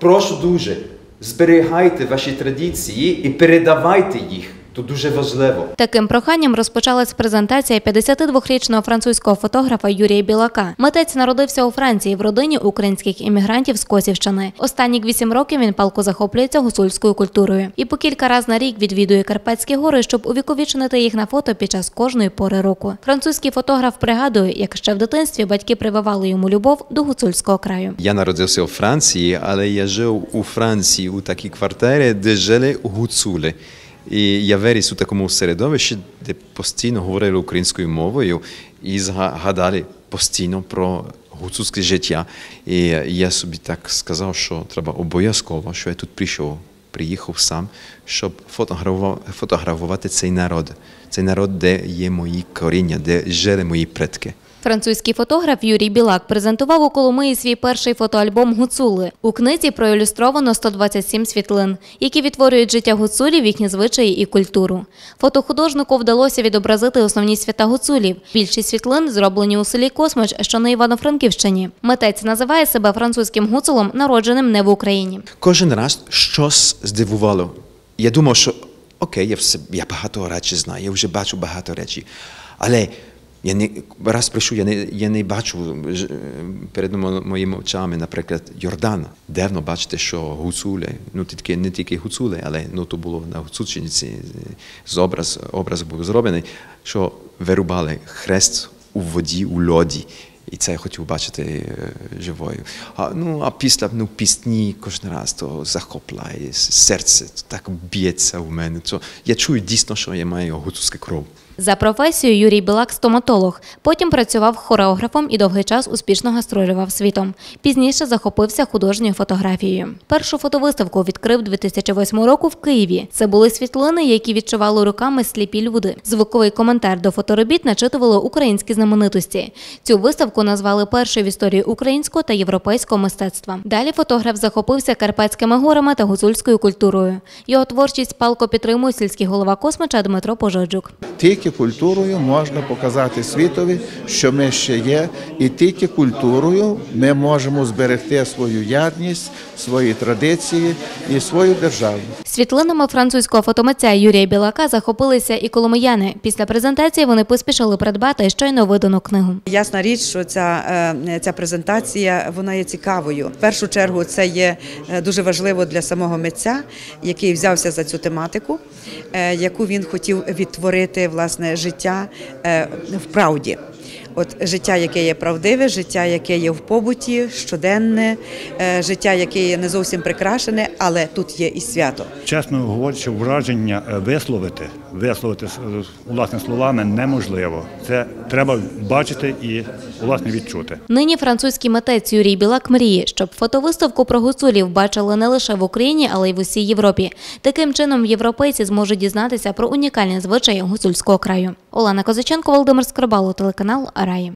прошу дуже, зберігайте ваші традиції і передавайте їх. Це дуже важливо. Таким проханням розпочалась презентація 52-річного французького фотографа Юрія Білака. Митець народився у Франції в родині українських іммігрантів з Косівщини. Останні вісім років він палко захоплюється гуцульською культурою і по кілька разів на рік відвідує Карпатські гори, щоб увіковічнити їх на фото під час кожної пори року. Французький фотограф пригадує, як ще в дитинстві батьки прививали йому любов до гуцульського краю. Я народився у Франції, але я жив у Франції у такій квартирі, де жили гуцули. І я виріс у такому середовищі, де постійно говорили українською мовою і згадали постійно про гуцульське життя. І я собі так сказав, що треба обов'язково, що я тут прийшов, приїхав сам, щоб фотографувати, цей народ. Цей народ, де є мої коріння, де жили мої предки. Французький фотограф Юрій Білак презентував у Коломиї свій перший фотоальбом Гуцули. У книзі проілюстровано 127 світлин, які відтворюють життя гуцулів, їхні звичаї і культуру. Фотохудожнику вдалося відобразити основні свята гуцулів. Більшість світлин зроблені у селі Космич, що на Івано-Франківщині. Митець називає себе французьким гуцулом, народженим не в Україні. Кожен раз щось здивувало. Я думав, що окей, я все я багато речей знаю, я вже бачу багато речей. Але я не раз прийшов, я не я не бачу перед моїми очами, наприклад, Йордан. Дивно бачити, що гуцули, ну тільки не тільки гуцули, але ну то було на Гуцульщині з образ, образ був зроблений, що вирубали хрест у воді, у льоді. І це я хотів бачити е, живою. А, ну, а після ну, пісні кожен раз то захопляє, серце то так б'ється у мене. То я чую дійсно, що я маю гуцульську кров. За професією Юрій Білак стоматолог. Потім працював хореографом і довгий час успішно гастролював світом. Пізніше захопився художньою фотографією. Першу фотовиставку відкрив 2008 року в Києві. Це були світлини, які відчували руками сліпі люди. Звуковий коментар до фоторобіт начитували українські знаменитості. Цю виставку назвали першою в історії українського та європейського мистецтва. Далі фотограф захопився Карпатськими горами та гуцульською культурою. Його творчість палко підтримує сільський голова космича Дмитро Пожоджук. Тільки культурою можна показати світові, що ми ще є, і тільки культурою ми можемо зберегти свою ядність, свої традиції і свою державу. Світлинами французького фотомитця Юрія Білака захопилися і коломияни. Після презентації вони поспішили придбати щойно видану книгу. Ясна річ, що ця, е, ця презентація вона є цікавою. В першу чергу це є е, дуже важливо для самого митця, який взявся за цю тематику, е, яку він хотів відтворити власне життя в правді. От життя, яке є правдиве, життя, яке є в побуті, щоденне, е, життя, яке є не зовсім прикрашене, але тут є і свято. Чесно говорячи, враження е, висловити, висловити власними словами неможливо. Це треба бачити і власне відчути. Нині французький митець Юрій Білак мріє, щоб фотовиставку про гуцулів бачили не лише в Україні, але й в усій Європі. Таким чином європейці зможуть дізнатися про унікальні звичаї гуцульського краю. Олена Козаченко, Володимир Скрибало, телеканал Раї.